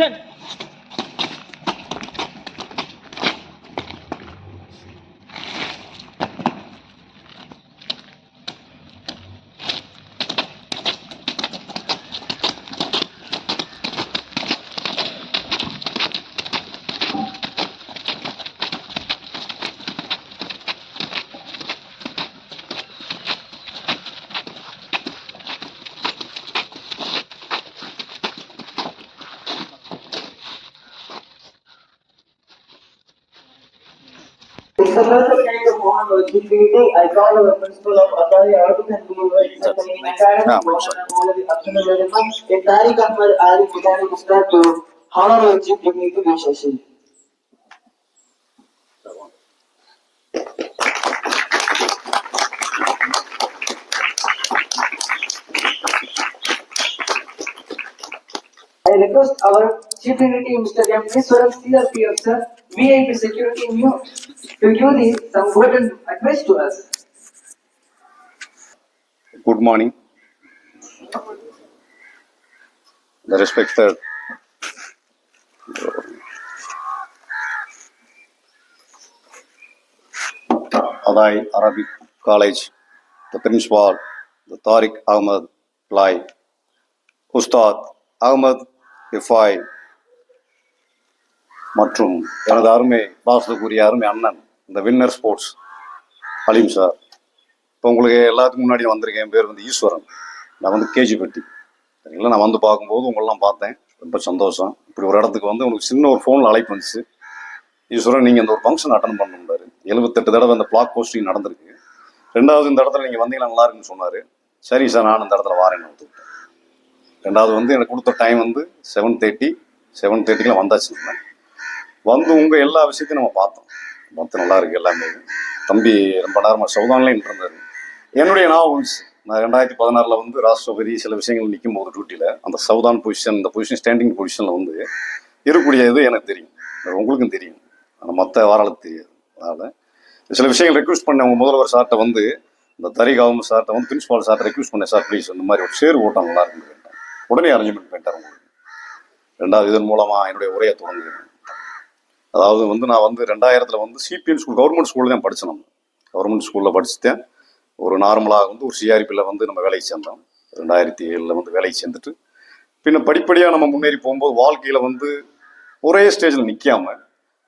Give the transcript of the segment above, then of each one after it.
action treating icon of the principle of authority erotic and being academic entire confer are within respect to honor of chief dignity relationship. I request our Chief Dignity Mr. M. Niswaran, CRP officer, VIP security new to give the and advice to us. Good morning. The respected Adai Arabic College, the principal, the Tariq Ahmad Lai, Ustad Ahmad Ifai மற்றும் எனது அருமை பாசத்துக்குரிய அருமை அண்ணன் இந்த winner sports அலீம் sir இப்போ உங்களுக்கு எல்லாத்துக்கும் முன்னாடி வந்திருக்கேன். என் பேர் வந்து ஈஸ்வரன். நான் வந்து கேஜிப்பட்டி சரிங்களா? நான் வந்து பார்க்கும்போது உங்களெல்லாம் பார்த்தேன். ரொம்ப சந்தோஷம். இப்படி ஒரு இடத்துக்கு வந்து உங்களுக்கு சின்ன ஒரு ஃபோனில் அழைப்பு வந்துச்சு. ஈஸ்வரன் நீங்கள் இந்த ஒரு ஃபங்க்ஷன் அட்டன் பண்ணணும்னாரு. எழுபத்தெட்டு தடவை அந்த பிளாக் போஸ்டிங் நடந்திருக்கு. ரெண்டாவது இந்த இடத்துல நீங்கள் வந்தீங்கன்னா நல்லா இருக்குன்னு சொன்னார். சரி சார் நான் இந்த இடத்துல வாரேன் ஒத்துக்கிட்டேன் ரெண்டாவது வந்து எனக்கு கொடுத்த டைம் வந்து செவன் தேர்ட்டி செவன் தேர்ட்டிக்கெலாம் வந்தாச்சு நான் வந்து உங்கள் எல்லா விஷயத்தையும் நம்ம பார்த்தோம். பார்த்து நல்லா இருக்கு எல்லாமே. தம்பி ரொம்ப நேரமாக சவுதான்லேயும் இருந்தார். என்னுடைய நாவல்ஸ் நான் ரெண்டாயிரத்தி பதினாறில் வந்து ராஷ்டிரபதி சில விஷயங்கள் நிற்கும் போது டியூட்டியில் அந்த சவுதான் பொசிஷன் இந்த பொசிஷன் ஸ்டாண்டிங் பொசிஷனில் வந்து இருக்கக்கூடிய இது எனக்கு தெரியும். உங்களுக்கும் தெரியும். ஆனால் மற்ற வாராளுக்கு தெரியாது. அதனால் சில விஷயங்கள் ரெக்வஸ்ட் பண்ணேன். உங்கள் முதல்வர் சார்கிட்ட வந்து இந்த தரிகாவும் சார்கிட்ட வந்து பிரின்சிபால் சார்ட்ட ரெக்வஸ்ட் பண்ணேன் சார் ப்ளீஸ் இந்த மாதிரி ஒரு சேர் ஓட்டம் நல்லா இருக்குன்னு கேட்டேன். உடனே அரேஞ்ச்மெண்ட் பண்ணிட்டார் உங்களுக்கு. ரெண்டாவது இதன் மூலமாக என்னுடைய உரையை தொடங்குகிறேன். அதாவது வந்து நான் வந்து ரெண்டாயிரத்தில் வந்து சிபிஎன் ஸ்கூல் கவர்மெண்ட் ஸ்கூலில் தான் படித்தேன் நம்ம கவர்மெண்ட் ஸ்கூலில் படிச்சுட்டேன். ஒரு நார்மலாக வந்து ஒரு சிஆர்பியில் வந்து நம்ம வேலைக்கு சேர்ந்தோம். ரெண்டாயிரத்தி ஏழில் வந்து வேலைக்கு சேர்ந்துட்டு. பின்ன படிப்படியாக நம்ம முன்னேறி போகும்போது வாழ்க்கையில் வந்து ஒரே ஸ்டேஜில் நிற்காம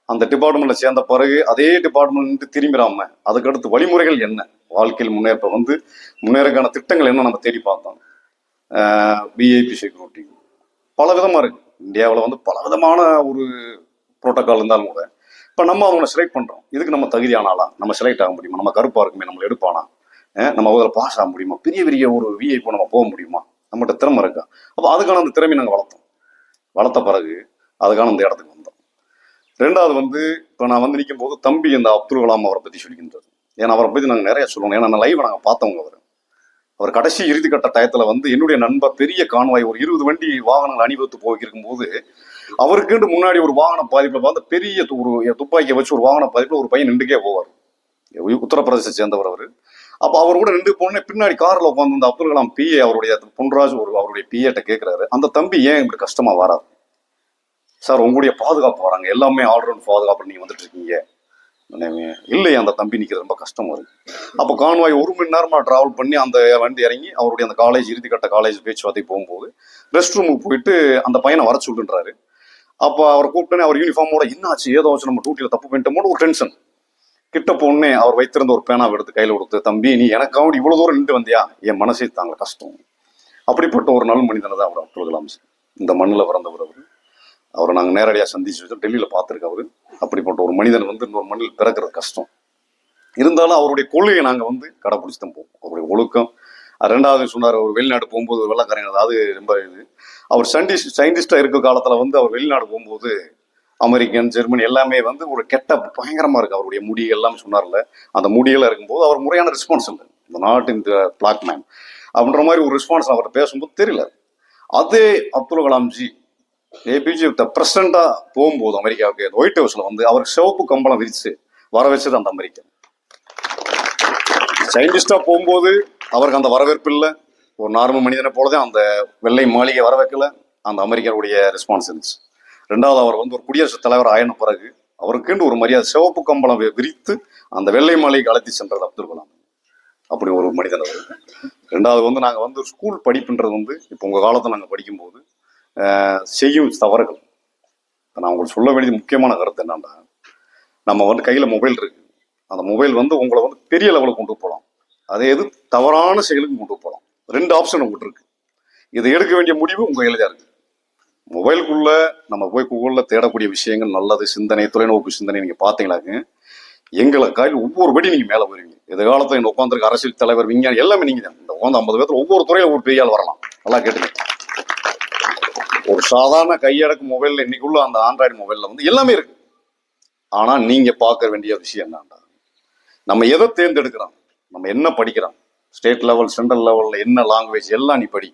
அந்த டிபார்ட்மெண்ட்டில் சேர்ந்த பிறகு அதே டிபார்ட்மெண்ட் திரும்பிடாம அதுக்கடுத்து வழிமுறைகள் என்ன? வாழ்க்கையில் முன்னேற்ப வந்து முன்னேறக்கான திட்டங்கள் என்ன நம்ம தேடி பார்த்தோம். பிஏபி செக்யூரிட்டி பல விதமாக இருக்குது இந்தியாவில் வந்து பல விதமான ஒரு புரோட்டோக்கால் இருந்தாலும் கூட இப்போ நம்ம அவங்கள செலக்ட் பண்ணுறோம் இதுக்கு நம்ம தகுதியான ஆளா? நம்ம செலக்ட் ஆக முடியுமா? நம்ம கருப்பாக இருக்குமே? நம்மளை எடுப்பானா? நம்ம அதில் பாஸ் ஆக முடியுமா? பெரிய பெரிய ஒரு விஐபி நம்ம போக முடியுமா? நம்மகிட்ட திறமை இருக்கா? அப்போ அதுக்கான அந்த திறமையை நாங்கள் வளர்த்தோம். வளர்த்த பிறகு அதுக்கான அந்த இடத்துக்கு வந்தோம். ரெண்டாவது வந்து இப்போ நான் வந்து நிற்கும் போது தம்பி இந்த அப்துல் கலாம் அவரை பற்றி சொல்லிக்கின்றது. ஏன்னா அவரை பற்றி நாங்கள் நிறைய சொல்லணும். ஏன்னா லைவ் நாங்கள் பார்த்தவங்க அவர். அவர் கடைசி இறுதிக்கட்ட டயத்தில் வந்து என்னுடைய நண்பர் பெரிய கான்வாய் ஒரு இருபது வண்டி வாகனங்கள் அணிவகுத்து போயிருக்கும் போது அவருக்குன்னு முன்னாடி ஒரு வாகன பாதிப்பில் வந்து பெரிய து- ஒரு துப்பாக்கியை வச்சு ஒரு வாகன பாதிப்பில் ஒரு பையன் நின்றுக்கே போவார். உத்தரப்பிரதேசத்தை சேர்ந்தவர் அவர். அப்போ அவர் கூட நின்று போனே பின்னாடி காரில் உட்காந்து இந்த அப்துல் கலாம் பிஏ அவருடைய பொன்ராஜ் ஒரு அவருடைய பிஏட்ட கேட்குறாரு அந்த தம்பி ஏன் இப்படி கஷ்டமாக வராது? சார் உங்களுடைய பாதுகாப்பு வராங்க. எல்லாமே ஆல்ரவுண்ட் பாதுகாப்பு நீங்கள் வந்துட்டு இருக்கீங்க. இல்லையே அந்த தம்பி நிற்கிறது ரொம்ப கஷ்டமாக இருக்கு அப்போ கான்வாய் ஒரு மணி நேரமாக டிராவல் பண்ணி அந்த வண்டி இறங்கி அவருடைய அந்த காலேஜ் இறுதிக்கட்ட காலேஜ் பேச்சுவார்த்தை போகும்போது ரெஸ்ட் ரூமுக்கு போயிட்டு அந்த பையனை வர சொல்லுன்றாரு. அப்போ அவர் கூப்பிட்டனே அவர் யூனிஃபார்மோட என்னாச்சு? ஏதோ ஆச்சு? நம்ம டியூட்டியில் தப்பு பண்ணிட்டோமோ ஒரு டென்ஷன் கிட்ட போனே அவர் வைத்திருந்த ஒரு பேனாவை எடுத்து கையில் கொடுத்து தம்பி நீ எனக்காக இவ்வளோ தூரம் நின்று வந்தியா? என் மனசே தாங்க கஷ்டம். அப்படிப்பட்ட ஒரு நல்ல மனிதனை தான் அவர் அப்துல் கலாம் சார் இந்த மண்ணில் பிறந்தவர் அவர். அவரை நாங்கள் நேரடியாக சந்திச்சு வச்சோம் டெல்லியில் பார்த்துருக்க அவர். அப்படிப்பட்ட ஒரு மனிதன் வந்து இன்னொரு மண்ணில் பிறக்கிறது கஷ்டம். இருந்தாலும் அவருடைய கொள்கையை நாங்கள் வந்து கடைப்பிடிச்சி தான் போவோம். அவருடைய ஒழுக்கம். அது ரெண்டாவது சொன்னார் அவர் வெளிநாடு போகும்போது ஒரு வெள்ளக்காரங்க அது ரொம்ப இது அவர் சயின்டிஸ்ட் சயின்டிஸ்டாக இருக்க காலத்தில் வந்து அவர் வெளிநாடு போகும்போது அமெரிக்கன் ஜெர்மனி எல்லாமே வந்து ஒரு கெட்ட பயங்கரமாக இருக்குது அவருடைய முடி எல்லாம் சொன்னார்ல. அந்த முடியெல்லாம் இருக்கும்போது அவர் முறையான ரெஸ்பான்ஸ் இல்லை. இந்த நாட் இந்த பிளாக் மேன் அப்படின்ற மாதிரி ஒரு ரெஸ்பான்ஸ் அவர்கிட்ட பேசும்போது தெரியல. அதே அப்துல் கலாம்ஜி ஏபிஜி பிரசிடண்டாக போகும்போது அமெரிக்காவுக்கு ஒயிட் ஹவுஸில் வந்து அவர் சிவப்பு கம்பளம் விரிச்சு வர வச்சது அந்த அமெரிக்கன். சயின்டிஸ்டாக போகும்போது அவருக்கு அந்த வரவேற்பு இல்லை. ஒரு நார்மல் மனிதனை போலதான் அந்த வெள்ளை மாளிகை வர வைக்கல அந்த அமெரிக்கருடைய ரெஸ்பான்ஸ் இருந்துச்சு. ரெண்டாவது அவர் வந்து ஒரு குடியரசுத் தலைவர் ஆயின பிறகு அவருக்குன்னு ஒரு மரியாதை சிவப்பு கம்பளம் விரித்து அந்த வெள்ளை மாளிகை அழைத்து சென்றது அப்துல் கலாம். அப்படி ஒரு மனிதன் அவர். ரெண்டாவது வந்து நாங்கள் வந்து ஸ்கூல் படிப்புன்றது வந்து இப்போ உங்கள் காலத்தில் நாங்கள் படிக்கும்போது செய்யும் தவறுகள். நான் உங்களுக்கு சொல்ல வேண்டியது முக்கியமான கருத்து என்னன்னா நம்ம வந்து கையில் மொபைல் இருக்கு. அந்த மொபைல் வந்து உங்களை வந்து பெரிய லெவலுக்கு கொண்டு போகலாம் அதே இது தவறான செயலுக்கு கொண்டு போகலாம் ரெண்டு ஆப்ஷன் உங்கள்கிட்ட இருக்கு இதை எடுக்க வேண்டிய முடிவு உங்கள் கையில் தான் இருக்கு. மொபைலுக்குள்ள நம்ம போய் கூகுளில் தேடக்கூடிய விஷயங்கள் நல்லது சிந்தனை தொலைநோக்கு சிந்தனை நீங்கள் பார்த்தீங்களாக்கு எங்களை காயில் ஒவ்வொரு படி நீங்கள் மேலே வருவீங்க எதிர்காலத்தில் இந்த உட்காந்துருக்க அரசியல் தலைவர் விஞ்ஞானி எல்லாமே நீங்கள் தான். இந்த உட்காந்து ஐம்பது பேர் ஒவ்வொரு துறையில் ஒரு பெரிய வரலாம். நல்லா கேட்டுங்க. ஒரு சாதாரண கையடக்கு மொபைலில் இன்னைக்குள்ள அந்த ஆண்ட்ராய்டு மொபைலில் வந்து எல்லாமே இருக்கு. ஆனால் நீங்கள் பார்க்க வேண்டிய விஷயம் என்னண்டா நம்ம எதை தேர்ந்தெடுக்கிறோம்? நம்ம என்ன படிக்கிறோம்? ஸ்டேட் லெவல் சென்ட்ரல் லெவலில் என்ன லாங்குவேஜ் எல்லாம் நீ படி.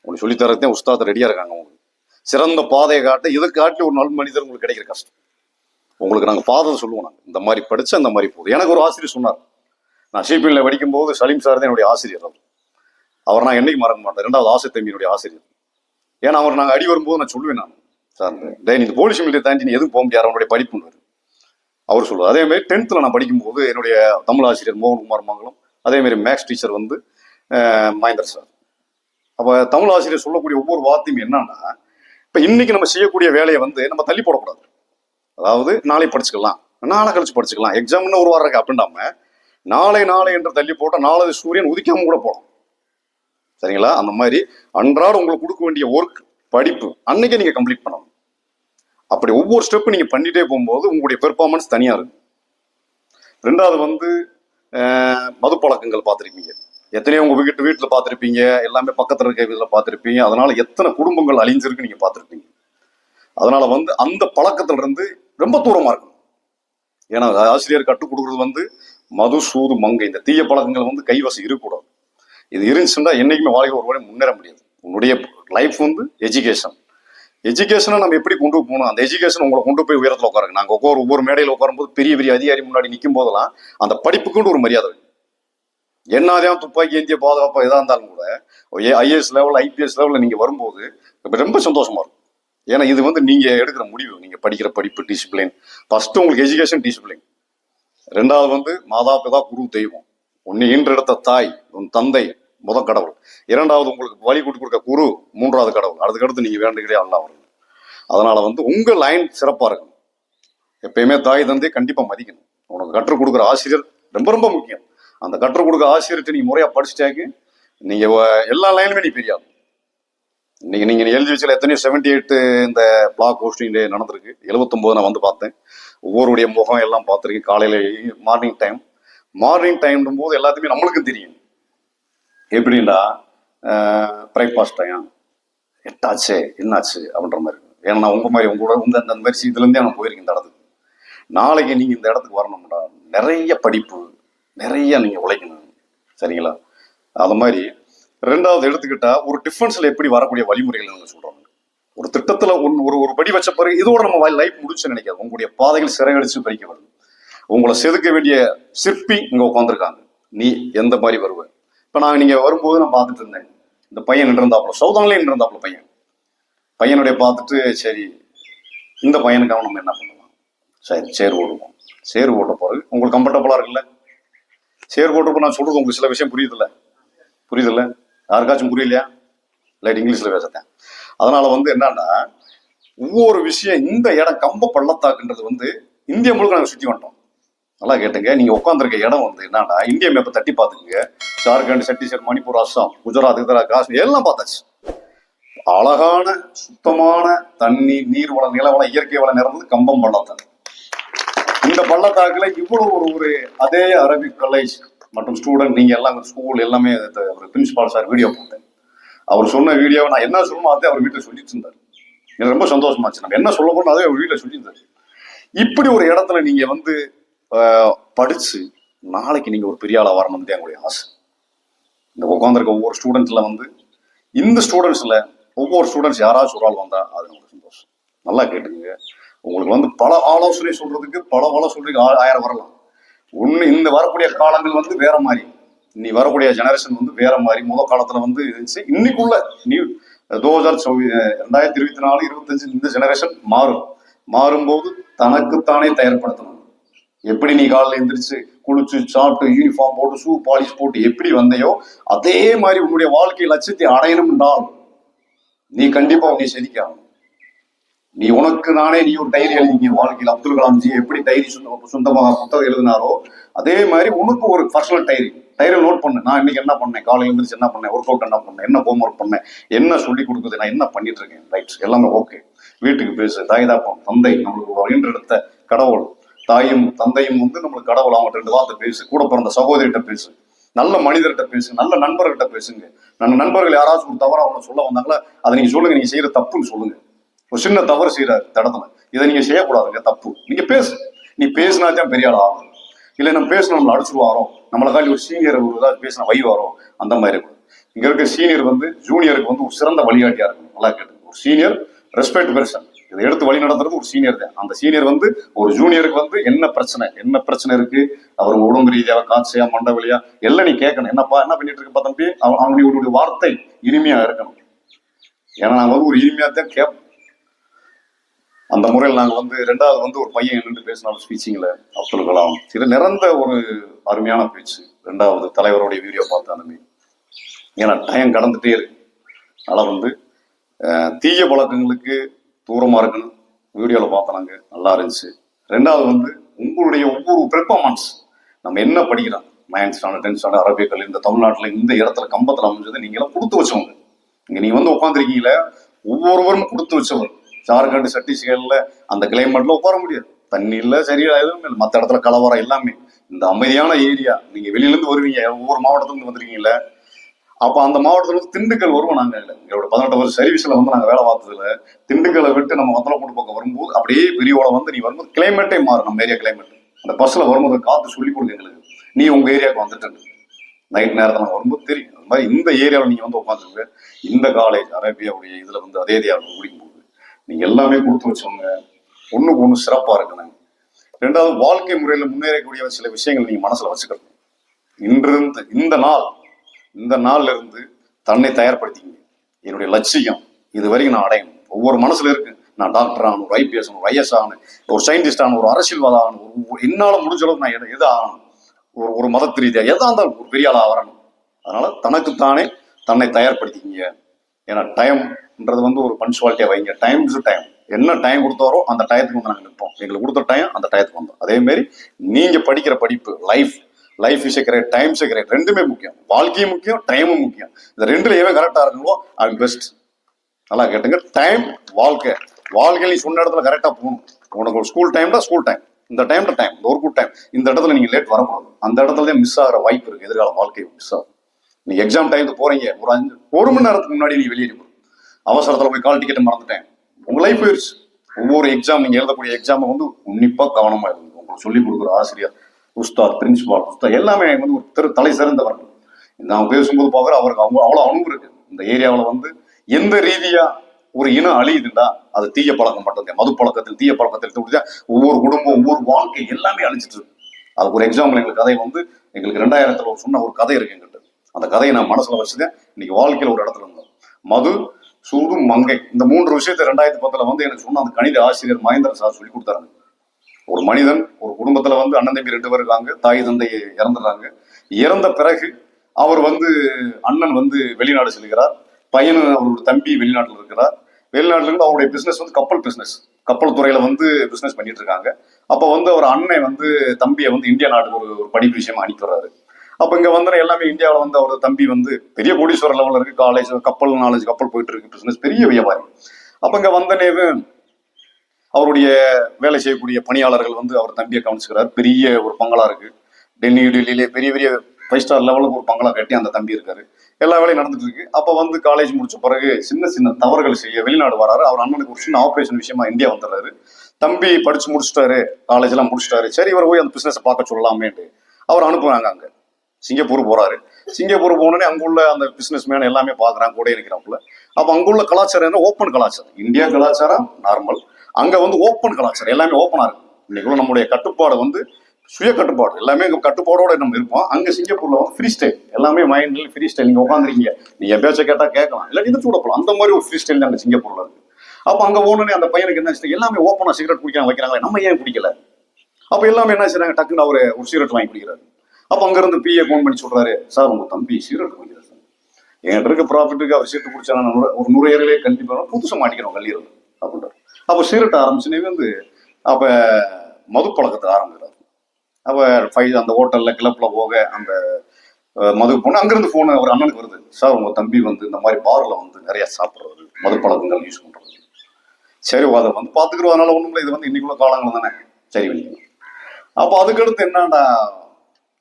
உங்களுக்கு சொல்லித்தரத்தையும் உஸ்தாத் ரெடியாக இருக்காங்க உங்களுக்கு. சிறந்த பாதையை காட்ட இதை காட்டி ஒரு நல்ல மனிதர் உங்களுக்கு கிடைக்கிற கஷ்டம். உங்களுக்கு நாங்கள் பாதை சொல்லுவோம் நாங்கள் இந்த மாதிரி படிச்சா இந்த மாதிரி போகுது. எனக்கு ஒரு ஆசிரியர் சொன்னார். நான் சிபிஎல்ல படிக்கும்போது சலீம் சார் தான் என்னுடைய ஆசிரியர் அவர். அவர் நான் என்னைக்கு மறக்க மாட்டேன். ரெண்டாவது ஆசை தம்பியினுடைய ஆசிரியர். ஏன்னா அவர் நாங்கள் அடி வரும்போது நான் சொல்லுவேன் நான். சார் டே இந்த போலீஸ் மில்லியை தாண்டி நீ எதுவும் போக முடியாது? அவனுடைய படிப்புன்னு அவர் சொல்லுவார். அதே மாதிரி டென்த்தில் நான் படிக்கும்போது என்னுடைய தமிழ் ஆசிரியர் மோகன்குமார் மங்கலம் அதேமாரி மேக்ஸ் டீச்சர் வந்து மகேந்தர் சார். அப்போ தமிழ் ஆசிரியர் சொல்லக்கூடிய ஒவ்வொரு வார்த்தையும் என்னன்னா இப்போ இன்னைக்கு நம்ம செய்யக்கூடிய வேலையை வந்து நம்ம தள்ளி போடக்கூடாது. அதாவது நாளை படிச்சுக்கலாம். நாளை கழிச்சு படிச்சுக்கலாம். எக்ஸாம்னு ஒரு வாரம் இருக்கு அப்படின்டாம நாளை நாளை என்று தள்ளி போட்டால் நாளது சூரியன் உதிக்காம கூட போகலாம். சரிங்களா? அந்த மாதிரி அன்றாட உங்களுக்கு கொடுக்க வேண்டிய ஒர்க் படிப்பு அன்னைக்கே நீங்க கம்ப்ளீட் பண்ணணும். அப்படி ஒவ்வொரு ஸ்டெப்பு நீங்க பண்ணிட்டே போகும்போது உங்களுடைய பெர்ஃபார்மன்ஸ் தனியா இருக்கும் ரெண்டாவது வந்து மது பழக்கங்கள் பார்த்துருப்பீங்க. எத்தனையோ உங்கள் வீட்டு வீட்டில் பார்த்துருப்பீங்க. எல்லாமே பக்கத்தில் இருக்க வீட்டில் பார்த்துருப்பீங்க. அதனால் எத்தனை குடும்பங்கள் அழிஞ்சிருக்கு நீங்கள் பார்த்துருப்பீங்க. அதனால் வந்து அந்த பழக்கத்திலிருந்து ரொம்ப தூரமாக இருக்கணும். ஏன்னா ஆசிரியர் கற்றுக் கொடுக்குறது வந்து மது சூது மங்கை இந்த தீய பழக்கங்கள் வந்து கைவசம் இருக்கக்கூடாது. இது இருந்துச்சுன்னா என்னைக்குமே வாழ்க்கை ஒரு வழி முன்னேற முடியாது. உன்னுடைய லைஃப் வந்து எஜுகேஷன் எஜுகேஷனை நம்ம எப்படி கொண்டு போகணும்? அந்த எஜுகேஷன் உங்களை கொண்டு போய் உயரத்தில் உட்காருங்க. நாங்கள் ஒவ்வொரு ஒவ்வொரு மேடையில் உட்காரும்போது பெரிய பெரிய அதிகாரி முன்னாடி நிற்கும் போதெல்லாம் அந்த படிப்புக்குன்னு ஒரு மரியாதை என்னதான் துப்பாக்கி ஏந்திய பாதுகாப்பாக எதாக இருந்தாலும் கூட ஐஏஎஸ் லெவல் ஐபிஎஸ் லெவலில் நீங்கள் வரும்போது ரொம்ப சந்தோஷமா இருக்கும். ஏன்னா இது வந்து நீங்கள் எடுக்கிற முடிவு. நீங்கள் படிக்கிற படிப்பு டிசிப்ளின் ஃபஸ்ட்டு உங்களுக்கு எஜுகேஷன் டிசிப்ளின் ரெண்டாவது வந்து மாதா பிதா குரு தெய்வம். ஒன்னு இடத்த தாய் உன் தந்தை முத கடவுள். இரண்டாவது உங்களுக்கு வழி கூட்டி கொடுக்க குரு மூன்றாவது கடவுள். அதுக்கடுத்து நீங்கள் வேண்டுகிறே அல்லா வரணும் அதனால் வந்து உங்கள் லைன் சிறப்பாக இருக்கணும். எப்பயுமே தாய் தந்தையை கண்டிப்பாக மதிக்கணும். உனக்கு கற்றுக் கொடுக்குற ஆசிரியர் ரொம்ப ரொம்ப முக்கியம். அந்த கற்றுக் கொடுக்குற ஆசிரியர்கிட்ட நீங்கள் முறையாக படிச்சுட்டாக்கு நீங்கள் எல்லா லைனுமே நீ பெரியாது இன்னைக்கு நீங்கள் எழுதி வச்சுல எத்தனையோ செவன்டி எயிட்டு இந்த பிளாக் போஸ்டிங் டே நடந்திருக்கு. 79 நான் வந்து பார்த்தேன். ஒவ்வொருடைய முகம் எல்லாம் பார்த்துருக்கேன். காலையில் மார்னிங் டைம் மார்னிங் டைம் போது எல்லாத்தையுமே நம்மளுக்கும் தெரியும். எப்படின்னா பிரேக்ஃபாஸ்ட் டைம் எட்டாச்சு என்னாச்சு அப்படின்ற மாதிரி இருக்கும். ஏன்னா நான் மாதிரி உங்களோட கூட அந்த மாதிரி இதுலேருந்தே நான் போயிருக்கேன் இந்த இடத்துக்கு. நாளைக்கு நீங்கள் இந்த இடத்துக்கு வரணும்னா நிறைய படிப்பு நிறைய நீங்கள் உழைக்கணும். சரிங்களா? அது மாதிரி ரெண்டாவது எடுத்துக்கிட்டா ஒரு டிஃபன்ஸில் எப்படி வரக்கூடிய வழிமுறைகள் நாங்கள் சொல்கிறோம் ஒரு திட்டத்தில் ஒன் ஒரு ஒரு படி வச்ச பிறகு இதோட நம்ம லைஃப் முடிச்சு நினைக்காது உங்களுடைய பாதைகள் சிறகடிச்சு பறிக்க வருது உங்களை செதுக்க வேண்டிய சிற்பி இங்கே உட்காந்துருக்காங்க நீ எந்த மாதிரி வருவ? இப்போ நான் நீங்கள் வரும்போது நான் பார்த்துட்டு இருந்தேன். இந்த பையன் நின்றுந்தாப்புல சௌதான்லேயே நின்று இருந்தாப்புல பையன். பையனுடைய பார்த்துட்டு சரி இந்த பையனுக்காக நம்ம என்ன பண்ணலாம் சரி சேர் ஓடுவோம். சேர் ஓட்ட பிறகு உங்களுக்கு கம்ஃபர்டபுளாக இருக்குல்ல? சேர் ஓட்டுறப்ப நான் சொல்றது உங்களுக்கு சில விஷயம் புரியுதுல்ல? புரியுதுல்ல? யாருக்காச்சும் புரியலையா? லைட் இங்கிலீஷில் பேசுகிறேன் அதனால் வந்து என்னன்னா ஒவ்வொரு விஷயம் இந்த இடம் கம்ப பள்ளத்தாக்குன்றது வந்து இந்தியா முழுக்க நாங்கள் சுற்றி வந்துட்டோம் நல்லா கேட்டுங்க. நீங்க உட்காந்துருக்க இடம் வந்து என்னன்னா இந்திய மேப்பை தட்டி பார்த்துக்குங்க. ஜார்க்கண்ட் சத்தீஸ்கர் மணிப்பூர் அஸ்ஸாம் குஜராத் குஜராத் காஷ்மீர் எல்லாம் பார்த்தாச்சு. அழகான சுத்தமான தண்ணி நீர் வளம் நிலவளம் இயற்கை வளம் நிறந்தது கம்பம் பள்ளத்தாக்கு. இந்த பள்ளத்தாக்குல இவ்வளவு ஒரு ஒரு அதே அரபிக் காலேஜ் மற்றும் ஸ்டூடெண்ட் நீங்க எல்லாம் ஸ்கூல் எல்லாமே ஒரு பிரின்சிபால் சார் வீடியோ போட்டேன். அவர் சொன்ன வீடியோவை நான் என்ன சொல்லணும் அதே அவர் வீட்டில் சொல்லிட்டு இருந்தார். எனக்கு ரொம்ப சந்தோஷமாச்சு நம்ம என்ன சொல்ல போறோம் அதே அவர் வீட்டில் சொல்லியிருந்தார் இப்படி ஒரு இடத்துல நீங்க வந்து படித்து நாளைக்கு நீங்கள் ஒரு பெரிய ஆளாக வரணும்னு தான் என்னுடைய ஆசை. இந்த உட்காந்துருக்க ஒவ்வொரு ஸ்டூடெண்ட்ஸில் வந்து இந்த ஸ்டூடெண்ட்ஸில் ஒவ்வொரு ஸ்டூடெண்ட்ஸ் யாராச்சும் ஒரு ஆள் வந்தால் அது நமக்கு சந்தோஷம். நல்லா கேட்டுங்க உங்களுக்கு வந்து பல ஆலோசனை சொல்கிறதுக்கு பல ஆலோசனைக்கு ஆ- ஆயிரம் வரலாம். ஒன்று இந்த வரக்கூடிய காலங்கள் வந்து வேற மாதிரி. நீ வரக்கூடிய ஜெனரேஷன் வந்து வேற மாதிரி. முதல் காலத்தில் வந்து இருந்துச்சு. இன்னைக்குள்ள நீ தோஜார் ரெண்டாயிரத்தி இருபத்தி நாலு இருபத்தஞ்சு இந்த ஜெனரேஷன் மாறும். மாறும்போது தனக்குத்தானே தயார்படுத்தணும். எப்படி நீ காலில் எந்திரிச்சு குளிச்சு சாப்பிட்டு யூனிஃபார்ம் போட்டு ஷூ பாலிஷ் போட்டு எப்படி வந்தையோ அதே மாதிரி உன்னுடைய வாழ்க்கை லட்சியத்தை அடையணும் என்றால் நீ கண்டிப்பா உன்னை செதுக்கணும் நீ உனக்கு நானே நீ ஒரு டைரி எழுதிங்க வாழ்க்கையில் அப்துல் கலாம்ஜி எப்படி டைரி சொந்த சொந்தமாக புத்தகம் எழுதினாரோ அதே மாதிரி உனக்கு ஒரு பர்சனல் டைரி டைரி நோட் பண்ணு. நான் இன்னைக்கு என்ன பண்ணேன்? காலையில் எழுந்திரிச்சு என்ன பண்ணேன்? ஒர்க் அவுட் என்ன பண்ணேன்? என்ன ஹோம் ஒர்க் பண்ணேன்? என்ன சொல்லி கொடுக்குது? நான் என்ன பண்ணிட்டு இருக்கேன்? ரைட் எல்லாமே ஓகே வீட்டுக்கு பேசு. தாய்தாப்பம் தந்தை நம்மளுக்கு ஈன்றெடுத்த கடவுள். தாயும் தந்தையும் வந்து நம்மளுக்கு கடவுள் அவங்க ரெண்டு வார்த்தை பேசு கூட பிறந்த சகோதரிகிட்ட பேசு நல்ல மனிதர்கிட்ட பேசுங்க நல்ல நண்பர்கிட்ட பேசுங்க. நம்ம நண்பர்கள் யாராச்சும் ஒரு தவறு அவங்க சொல்ல வந்தாங்களா அதை நீங்க சொல்லுங்க நீங்க செய்யற தப்புன்னு சொல்லுங்க. ஒரு சின்ன தவறு செய்யறாரு இந்த இடத்துல இதை நீங்க செய்யக்கூடாதுங்க தப்பு. நீங்க பேசு. நீ பேசினா தான் பெரிய ஆள் ஆகும். இல்லை நம்ம பேசணும் நம்மளை அடிச்சுடுவாரோ நம்மளை காலி ஒரு சீனியர் ஒரு ஏதாவது பேசின வை வரும். அந்த மாதிரி இருக்கும். இங்க இருக்க சீனியர் வந்து ஜூனியருக்கு வந்து ஒரு சிறந்த வழிகாட்டியா இருக்கும் நல்லா கேட்டு ஒரு சீனியர் ரெஸ்பெக்ட் பெர்சன் இதை எடுத்து வழி நடத்துறது ஒரு சீனியர் தான். அந்த சீனியர் வந்து ஒரு ஜூனியருக்கு வந்து என்ன பிரச்சனை? என்ன பிரச்சனை இருக்கு? அவர் உடம்பு ரீதியாக காட்சியா மண்டை எல்லாம் நீ கேட்கணும். என்னப்பா என்ன பண்ணிட்டு இருக்கப்பா தம்பி அவன் அவனுடைய வார்த்தை இனிமையா இருக்கணும். ஏன்னா நாங்க வந்து ஒரு இனிமையா தான் கேட்போம். அந்த முறையில் நாங்கள் வந்து ரெண்டாவது வந்து ஒரு பையன் நின்று பேசினாலும் ஸ்பீச்சிங்கில் அப்துல் கலாம். இது நிறந்த ஒரு அருமையான பேச்சு. ரெண்டாவது தலைவருடைய வீடியோ பார்த்தாலுமே. ஏன்னா டைம் கடந்துட்டே இருக்கு. அதனால் வந்து தீய பழக்கங்களுக்கு தூரமாக இருக்கணும். வீடியோவில் பார்த்தனாங்க நல்லா இருந்துச்சு. ரெண்டாவது வந்து உங்களுடைய ஒவ்வொரு பெர்ஃபார்மன்ஸ் நம்ம என்ன படிக்கிறோம்? நைன்த் ஸ்டாண்டர்ட் டென்த் ஸ்டாண்டர்ட் அரபிய கல்வி இந்த தமிழ்நாட்டில் இந்த இடத்துல கம்பத்தில் அமைஞ்சது நீங்களாம் கொடுத்து வச்சவங்க. இங்கே நீங்கள் வந்து உட்காந்துருக்கீங்களே ஒவ்வொருவரும் கொடுத்து வச்சவர் ஜார்க்கண்ட் சத்தீஸ்கர்ல அந்த கிளைமேட்டில் உட்கார முடியாது. தண்ணி இல்லை சரியா எதுவும் இல்லை. மற்ற இடத்துல கலவரம் எல்லாமே. இந்த அமைதியான ஏரியா நீங்கள் வெளியிலேருந்து வருவீங்க. ஒவ்வொரு மாவட்டத்துலேருந்து வந்துருக்கீங்களே அப்போ அந்த மாவட்டத்துல வந்து திண்டுக்கல் வருவோம் நாங்கள் எங்களோட பதினெட்டு வருஷம் சர்வீஸ்ல வந்து நாங்க வேலை பார்த்ததுல திண்டுக்கலை விட்டு நம்ம வத்தலக்கூடு பக்கம் வரும்போது அப்படியே பெரியவோட வந்து நீ வரும்போது கிளைமேட்டே மாறும் நம்ம ஏரியா கிளைமேட் அந்த பஸ்ல வரும்போது காத்து சொல்லி கொடுங்க எங்களுக்கு. நீ உங்க ஏரியாவுக்கு வந்துட்டு நைட் நேரத்தில் நாங்கள் வரும்போது தெரியும். அது மாதிரி இந்த ஏரியாவில் நீங்கள் வந்து உட்காந்துருக்கு இந்த காலேஜ் அரேபியாவுடைய இதில் வந்து அதே ஏரியாவில் முடிக்கும் போது நீங்கள் எல்லாமே கொடுத்து வச்சவங்க ஒன்றுக்கு ஒன்று சிறப்பாக இருக்கணும். ரெண்டாவது வாழ்க்கை முறையில் முன்னேறக்கூடிய சில விஷயங்கள் நீங்கள் மனசில் வச்சுக்கணும். இன்றிருந்து இந்த நாள் இந்த நாள்ல இருந்து தன்னை தயார்படுத்திங்க என்னுடைய லட்சியம் இது வரைக்கும் நான் அடையணும். ஒவ்வொரு மனசுல இருக்கு. நான் டாக்டர் ஆகணும் ஒரு ஐபிஎஸ் ஆகணும் ஒரு ஐஎஸ் ஆகணும் ஒரு சயின்டிஸ்ட் ஆகணும் ஒரு அரசியல்வாதி ஆகணும் ஒரு என்னால் முடிஞ்ச அளவுக்கு நான் எது ஆகணும்? ஒரு ஒரு மதத்து ரீதியாக எதா இருந்தாலும் ஒரு பெரிய ஆளாக வரணும் அதனால தனக்குத்தானே தன்னை தயார்படுத்திக்கிங்க. ஏன்னா டைம்ன்றது வந்து ஒரு பன்சுவாலிட்டியாக வைங்க. டைம் டு டைம் என்ன டைம் கொடுத்தாரோ அந்த டயத்துக்கு வந்து நாங்கள் நிற்போம். எங்களுக்கு கொடுத்த டைம் அந்த டயத்துக்கு வந்தோம். அதேமாரி நீங்கள் படிக்கிற படிப்பு life life is great time is great ரெண்டுமே முக்கியம். வாழ்க்கையும் முக்கியம் டைமும் முக்கியம். இந்த ரெண்டுல எவன் கரெக்டா இருக்கணும் ஐ பெஸ்ட் நல்லா கேட்டுங்க. டைம் வாழ்க்கை. வாழ்க்கை நீ சொன்ன இடத்துல கரெக்டா போகணும். உனக்கு ஒரு ஸ்கூல் டைம்ல ஸ்கூல் டைம் இந்த டைம்ல டைம் இந்த ஒரு குட் டைம் இந்த இடத்துல நீங்க லேட் வரக்கூடாது. அந்த இடத்துல மிஸ் ஆகிற வாய்ப்பு இருக்கு. எதிர்கால வாழ்க்கை மிஸ் ஆகும். நீங்க எக்ஸாம் டைமுக்கு போறீங்க. ஒரு அஞ்சு ஒரு மணி நேரத்துக்கு முன்னாடி நீ வெளியே போகணும். அவசரத்துல போய் கால் டிக்கெட் மறந்துட்டேன். உங்க லைஃப் போயிருச்சு. ஒவ்வொரு எக்ஸாம் நீங்க எழுதக்கூடிய எக்ஸாமை வந்து உன்னிப்பா கவனமா இருக்கும் உங்களுக்கு சொல்லிக் கொடுக்குற ஆசிரியர் உஸ்தாத் பிரின்சிபால் உஸ்தாத் எல்லாமே வந்து ஒரு திரு தலை சிறந்தவர்கள். நான் பேசும்போது பார்க்குற அவருக்கு அவங்க அவ்வளோ அனுபவம் இருக்கு. இந்த ஏரியாவில் வந்து எந்த ரீதியாக ஒரு இனம் அழியுதுண்டா அது தீய பழக்கம் மட்டும்தான். மது பழக்கத்தில் தீய பழக்கத்தில் தூண்டியா ஒவ்வொரு குடும்பம் ஒவ்வொரு வாழ்க்கை எல்லாமே அழிச்சிட்டு இருக்கு. அதுக்கு ஒரு எக்ஸாம்பிள் எங்களுக்கு கதை வந்து எங்களுக்கு ரெண்டாயிரத்துல ஒரு சொன்ன ஒரு கதை இருக்கு எங்கிட்ட அந்த கதையை நான் மனசுல வச்சுதான் இன்னைக்கு வாழ்க்கையில் ஒரு இடத்துல இருந்தோம். மது சூது மங்கை இந்த மூன்று விஷயத்தை ரெண்டாயிரத்தி பத்துல வந்து எனக்கு சொன்ன அந்த கணித ஆசிரியர் மகேந்திர சார் சொல்லி கொடுத்தாரு. ஒரு மனிதன் ஒரு குடும்பத்துல வந்து அண்ணன் தம்பி ரெண்டு பேர் இருக்காங்க தாய் தந்தை இறந்துடுறாங்க. இறந்த பிறகு அவர் வந்து அண்ணன் வந்து வெளிநாடு செல்கிறார். பையன் அவரோட தம்பி வெளிநாட்டில் இருக்கிறார். வெளிநாட்டில் இருந்து அவருடைய பிசினஸ் வந்து கப்பல் பிசினஸ் கப்பல் துறையில வந்து பிசினஸ் பண்ணிட்டு இருக்காங்க. அப்ப வந்து அவர் அண்ணன் வந்து தம்பியை வந்து இந்தியா நாட்டுக்கு ஒரு ஒரு படிப்பு விஷயமா அனுப்பிடுறாரு அப்ப இங்க வந்து எல்லாமே இந்தியாவில் வந்து அவர் தம்பி வந்து பெரிய கோடீஸ்வரர் லெவலில் இருக்கு. காலேஜ் கப்பல் நாலேஜ் கப்பல் போயிட்டு இருக்கு. பிசினஸ் பெரிய வியாபாரி. அப்ப இங்க வந்தனேவு அவருடைய வேலை செய்யக்கூடிய பணியாளர்கள் வந்து அவர் தம்பியை கவனிச்சுக்கிறார். பெரிய ஒரு பங்களா இருக்கு. டெல்லி டெல்லியிலே பெரிய பெரிய ஃபைவ் ஸ்டார் லெவலுக்கு ஒரு பங்களா கட்டி அந்த தம்பி இருக்காரு. எல்லா வேலையும் நடந்துட்டு இருக்கு. அப்போ வந்து காலேஜ் முடிச்ச பிறகு சின்ன சின்ன தவறுகள் செய்ய வெளிநாடு வராரு. அவர் அண்ணனுக்கு ஒரு சின்ன ஆப்ரேஷன் விஷயமா இந்தியா வந்துடுறாரு. தம்பி படிச்சு முடிச்சுட்டாரு. காலேஜ் எல்லாம் முடிச்சுட்டாரு. சரி இவர் போய் அந்த பிசினஸ் பார்க்க சொல்லலாமேன்ட்டு அவர் அனுப்புறாங்க அங்க. சிங்கப்பூர் போறாரு. சிங்கப்பூர் போனோடனே அங்குள்ள அந்த பிசினஸ் மேன் எல்லாமே பாக்குறாங்க கூட இருக்கிறாப்புல அப்ப அங்குள்ள கலாச்சாரம் என்ன? ஓப்பன் கலாச்சாரம். இந்தியா கலாச்சாரம் நார்மல் அங்கே வந்து ஓப்பன் கலாச்சாரம் எல்லாமே ஓப்பனாக இருக்கும் இன்னைக்குள்ள நம்முடைய கட்டுப்பாடு வந்து சுய கட்டுப்பாடு. எல்லாமே இங்க கட்டுப்பாடோட நம்ம இருப்போம். அங்கே சிங்கப்பூர்ல வந்து ஃப்ரீ ஸ்டைல் எல்லாமே மைண்டில் ஃப்ரீ ஸ்டைல் நீங்கள் உட்காந்துருக்கீங்க நீங்கள் பேச்ச கேட்டால் கேட்கலாம். இல்லை இது சூடப்படலாம் அந்த மாதிரி ஒரு ஃப்ரீ ஸ்டைல் அங்கே சிங்கப்பூர்ல இருக்கு. அப்போ அங்கே போனோடனே அந்த பையனுக்கு என்ன ஆச்சு, எல்லாமே ஓப்பனாக சிகரெட் குடிக்காம வைக்கிறாங்க நம்ம ஏன் குடிக்கல? அப்போ எல்லாமே என்ன செய்றாங்க? டக்குன்னு அவர் ஒரு சிகரெட் வாங்கி குடிக்கிறாரு. அப்போ அங்கேருந்து பிஏ ஃபோன் பண்ணி சொல்றாரு சார் உங்க தம்பி சிகரெட் குடிக்கிறார் சார். என்கிட்ட இருக்க ப்ராஃபிட்டுக்கு அவர் சீட்டு குடிச்சா ஒரு நூறு ஏரிலே கல்வி போறோம் மாட்டிக்கிறோம் கல்லீரல். அப்படின்றார். அப்போ சிகரெட் ஆரம்பிச்சுனே வந்து அப்போ மது பழக்கத்தை ஆரம்பிக்கிறார். அப்போ ஃபைவ் அந்த ஹோட்டலில் கிளப்பில் போக அந்த மது போன அங்கேருந்து போன் அவர் அண்ணனுக்கு வருது. சார் உங்கள் தம்பி வந்து இந்த மாதிரி பாரில் வந்து நிறையா சாப்பிட்றது மது பழக்கங்கள் யூஸ் பண்ணுறது சரி அதை வந்து பார்த்துக்கிறோம். அதனால ஒன்றும் இல்லை. இது வந்து இன்னைக்குள்ள காலங்கள் தானே. சரி வைக்கணும் அப்போ அதுக்கடுத்து என்னடா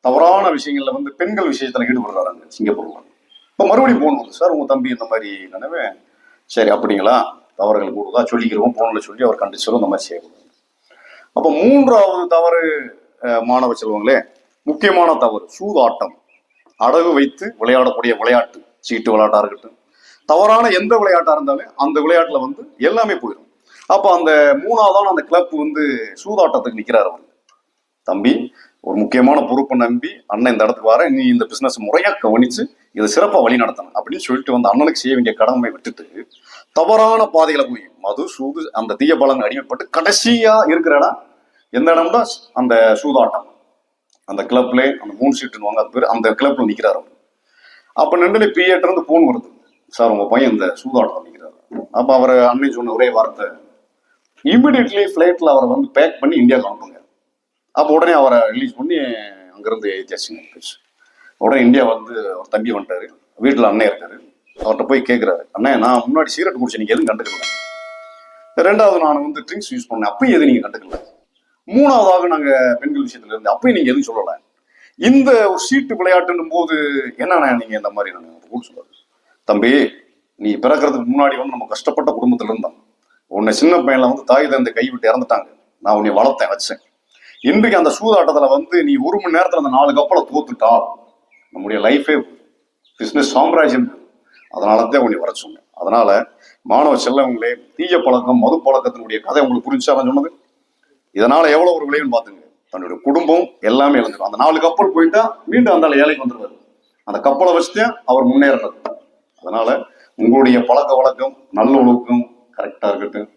தவறான விஷயங்களில் வந்து பெண்கள் விஷயத்தில் ஈடுபடுறாங்க சிங்கப்பூரில். இப்போ மறுபடியும் ஃபோன் வந்து சார் உங்கள் தம்பி இந்த மாதிரி நினைவேன் சரி அப்படிங்களா? தவறுகள் கூடுதா சொல்லிக்கிறோம் போன்ல சொல்லி அவர் கண்டிச்சிடும் இந்த மாதிரி செய்யக்கூடாது. அப்போ மூன்றாவது தவறு மாணவ செல்வங்களே முக்கியமான தவறு சூதாட்டம். அடகு வைத்து விளையாடக்கூடிய விளையாட்டு சீட்டு விளையாட்டா இருக்கட்டும். தவறான எந்த விளையாட்டா இருந்தாலும் அந்த விளையாட்டுல வந்து எல்லாமே போயிடும் அப்போ அந்த மூணாவதான அந்த கிளப் வந்து சூதாட்டத்துக்கு நிக்கிறாரு அவர். தம்பி ஒரு முக்கியமான பொறுப்பை நம்பி அண்ணன் இந்த இடத்துக்கு வர நீ இந்த பிசினஸ் முறையா கவனிச்சு இதை சிறப்பா வழி நடத்தணும் அப்படின்னு சொல்லிட்டு வந்து அண்ணனுக்கு செய்ய வேண்டிய கடமை விட்டுட்டு தவறான பாதையில போய் மது சூது அந்த தீய பலன் அடிமைப்பட்டு கடைசியா இருக்கிற இடம் எந்த இடம்னா அந்த சூதாட்டம். அந்த கிளப்ல அந்த மூணு சீட்டுன்னு வாங்க அது பேர் அந்த கிளப்ல நிக்கிறாரு அப்ப நின்று பிஏட்ட இருந்து போன் வருது. சார் உங்க பையன் இந்த சூதாட்டம் நிக்கிறாரு. அப்ப அவர் அண்ணன் சொன்ன ஒரே வார்த்தை இமிடியட்லி ஃபிளைட்ல அவரை வந்து பேக் பண்ணி இந்தியாவுக்கு அனுப்புங்க. அப்போ உடனே அவரை ரிலீஸ் பண்ணி அங்கிருந்து ஏத்தியாச்சுங்க உடனே இந்தியா வந்து அவர் தம்பி வந்துட்டாரு. வீட்டில் அண்ணன் இருக்காரு. அவர்கிட்ட போய் கேட்குறாரு அண்ணே நான் முன்னாடி சிகரெட் குடிச்சு நீங்க எதுவும் கண்டுக்கல. ரெண்டாவது நான் வந்து ட்ரிங்க்ஸ் யூஸ் பண்ணேன் அப்பயும் எதுவும் நீங்க கண்டுக்கல. மூணாவதாக நாங்க பெண்கள் விஷயத்துல இருந்து அப்பயும் நீங்க எதுவும் சொல்லலை. இந்த ஒரு சீட்டு விளையாட்டுன்னும் போது என்னண்ணா நீங்க இந்த மாதிரி நான் கூட சொல்றாரு தம்பி நீ பிறக்கிறதுக்கு முன்னாடி வந்து நம்ம கஷ்டப்பட்ட குடும்பத்துல இருந்தோம். உன்னை சின்ன பையன்ல வந்து தாய் தந்தை கைவிட்டு இறந்துட்டாங்க. நான் உன்னை வளர்த்தேன் வச்சேன். இன்றைக்கு அந்த சூதாட்டத்துல வந்து நீ ஒரு மணி நேரத்துல அந்த நாலு கப்பலை தோத்துட்டா நம்முடைய லைஃபே பிசினஸ் சாம்ராஜ்யம் அதனால தான் உன்னை வர சொன்னேன். அதனால மாணவ செல்லவங்களே தீய பழக்கம் மது பழக்கத்தினுடைய கதை உங்களுக்கு புரிஞ்சா நான் சொன்னது? இதனால எவ்வளவு ஒரு விளைவுன்னு பாத்துங்க தன்னுடைய குடும்பம் எல்லாமே இழந்துடும். அந்த நாலு கப்பல் போயிட்டா மீண்டும் அந்த ஏழைக்கு வந்துருவாரு. அந்த கப்பலை வச்சுதான் அவர் முன்னேறது அதனால உங்களுடைய பழக்க வழக்கம் நல்ல ஒழுக்கம் கரெக்டா இருக்கட்டும்.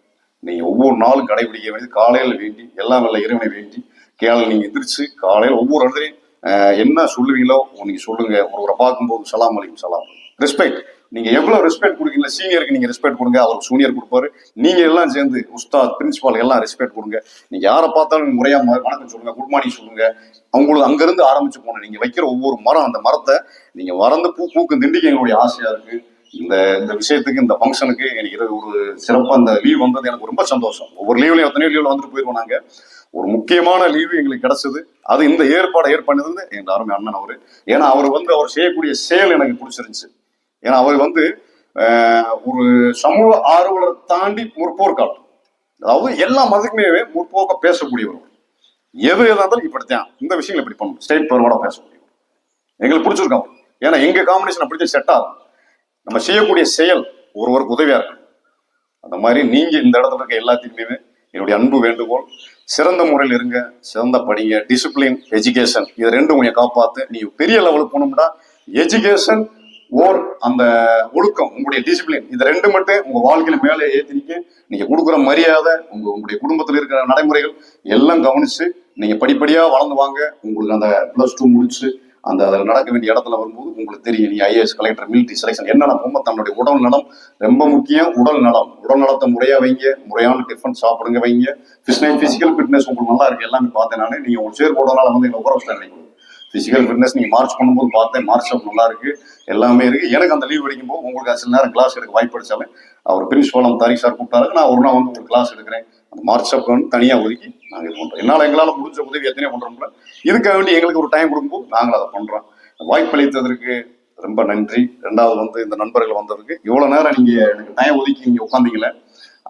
நீங்க ஒவ்வொரு நாளும் கடைபிடிக்க வேண்டியது காலையில வேண்டி எல்லாம் நல்ல இறைவனை வேண்டி கேள நீங்க எந்திரிச்சு காலையில ஒவ்வொரு இடத்துலையும் என்ன சொல்லுவீங்களோ நீங்க சொல்லுங்க. ஒருவரை பார்க்கும்போது சலாம் அலைக்கும் சலாம். ரெஸ்பெக்ட் நீங்க எவ்வளவு ரெஸ்பெக்ட் கொடுக்கீங்களா சீனியருக்கு நீங்க ரெஸ்பெக்ட் கொடுங்க அவருக்கு சூனியர் கொடுப்பாரு. நீங்க எல்லாம் சேர்ந்து உஸ்தாத் பிரின்சிபால் எல்லாம் ரெஸ்பெக்ட் கொடுங்க. நீங்க யாரை பார்த்தாலும் முறையா வணக்கம் சொல்லுங்க குட் மார்னிங் சொல்லுங்க. அவங்களுக்கு அங்கிருந்து ஆரம்பிச்சு போன நீங்க வைக்கிற ஒவ்வொரு மரம் அந்த மரத்தை நீங்க வறந்து பூ பூக்கும் திண்டிக்க எங்களுடைய ஆசையா இருக்கு. இந்த இந்த விஷயத்துக்கு இந்த ஃபங்க்ஷனுக்கு எனக்கு ஒரு சிறப்பாக அந்த லீவ் வந்தது எனக்கு ரொம்ப சந்தோஷம். ஒவ்வொரு லீவ்லையும் எத்தனையோ லீவ்ல வந்துட்டு போயிருவோம் நாங்கள் ஒரு முக்கியமான லீவு எங்களுக்கு கிடைச்சது. அது இந்த ஏற்பாடை ஏற்பண்ணது எங்கள் அருமை அண்ணன் அவர். ஏன்னா அவர் வந்து அவர் செய்யக்கூடிய செயல் எனக்கு பிடிச்சிருந்துச்சு. ஏன்னா அவர் வந்து ஒரு சமூக ஆர்வலர் தாண்டி முற்போர்க்காலம் அதாவது எல்லா மதத்துக்குமே முற்போக்க பேசக்கூடியவர் எது எதாக இருந்தாலும் இப்படித்தான். இந்த விஷயங்கள் இப்படி பண்ணணும். ஸ்டேட் பரவாட பேசக்கூடியவர் எங்களுக்கு பிடிச்சிருக்கோம் ஏன்னா எங்க காம்பினேஷன் அப்படித்தான் செட் ஆகும். நம்ம செய்யக்கூடிய செயல் ஒருவருக்கு உதவியா இருக்கும் அந்த மாதிரி நீங்க இந்த இடத்துல இருக்க எல்லாத்தையுமே என்னுடைய அன்பு வேண்டுகோள் சிறந்த முறையில் இருங்க சிறந்த படிங்க டிசிப்ளின் எஜுகேஷன் இது ரெண்டும் கொஞ்சம் காப்பாத்து. நீ பெரிய லெவலுக்கு போகணும்னா எஜுகேஷன் ஓர் அந்த ஒழுக்கம் உங்களுடைய டிசிப்ளின் இந்த ரெண்டு மட்டும் உங்க வாழ்க்கையில மேலே ஏத்தினிக்க நீங்க கொடுக்குற மரியாதை உங்க உங்களுடைய குடும்பத்தில் இருக்கிற நடைமுறைகள் எல்லாம் கவனிச்சு நீங்க படிப்படியா வளர்ந்து வாங்க. உங்களுக்கு அந்த பிளஸ் டூ முடிச்சு அந்த அதில் நடக்க வேண்டிய இடத்துல வரும்போது உங்களுக்கு தெரியும் நீ ஐஏஎஸ் கலெக்டர் மிலிட்ரி செலெக்ஷன் என்ன போகும்போது தன்னுடைய உடல் நலம் ரொம்ப முக்கியம் உடல் நலம். உடல் நலத்தை முறையாக வைங்க முறையான டிஃபன் சாப்பிடுங்க வைங்க. ஃபிஸ்னைல் ஃபிசிக்கல் ஃபிட்னஸ் உங்களுக்கு நல்லா இருக்கு எல்லாமே பார்த்தேன் நான். நீங்கள் உங்களுக்கு சேர் போடுறதுனால வந்து எங்களை உபரவசம் நினைக்கிறேன் ஃபிசிக்கல் ஃபிட்னஸ் நீங்கள் மார்ச் பண்ணும்போது பார்த்தேன் மார்ச் அப் நல்லா இருக்கு எல்லாமே இருக்கு. எனக்கு அந்த லீவ் அடிக்கும்போது உங்களுக்கு சில நேரம் கிளாஸ் எடுக்க வாய்ப்பு அடிச்சாலும் அவர் பிரின்சிபால் நம்ம தாரிக் சார் கூப்பிட்டாரு நான் ஒரு நாள் வந்து ஒரு கிளாஸ் எடுக்கிறேன். அந்த மார்ச் அப் வந்து தனியாக ஒதுக்கி நாங்கள் இது பண்ணுறோம் என்னால் எங்களால் முடிஞ்ச உதவி எத்தனையோ பண்ணுறோம்ல இதுக்காக வேண்டி எங்களுக்கு ஒரு டைம் கொடுக்கும்போது நாங்கள் அதை பண்ணுறோம் வாய்ப்பளித்ததற்கு ரொம்ப நன்றி. ரெண்டாவது வந்து இந்த நண்பர்கள் வந்ததுக்கு இவ்வளோ நேரம் நீங்கள் எனக்கு டைம் ஒதுக்கி இங்கே உட்காந்தீங்களே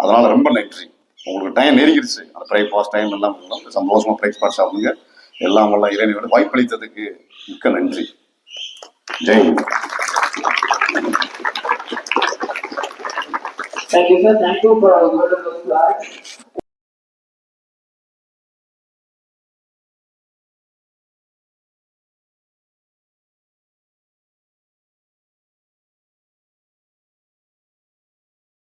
அதனால ரொம்ப நன்றி. உங்களுக்கு டைம் நெருங்கிடுச்சு. அந்த பிரேக்ஃபாஸ்ட் டைம் எல்லாம் சந்தோஷமாக சந்தோஷமா பிரேக்ஃபாஸ்ட் ஆகுதுங்க எல்லாம் வல்ல இளைஞர்கள் வாய்ப்பளித்ததுக்கு மிக்க நன்றி Jai Thank you, sir. Thank you for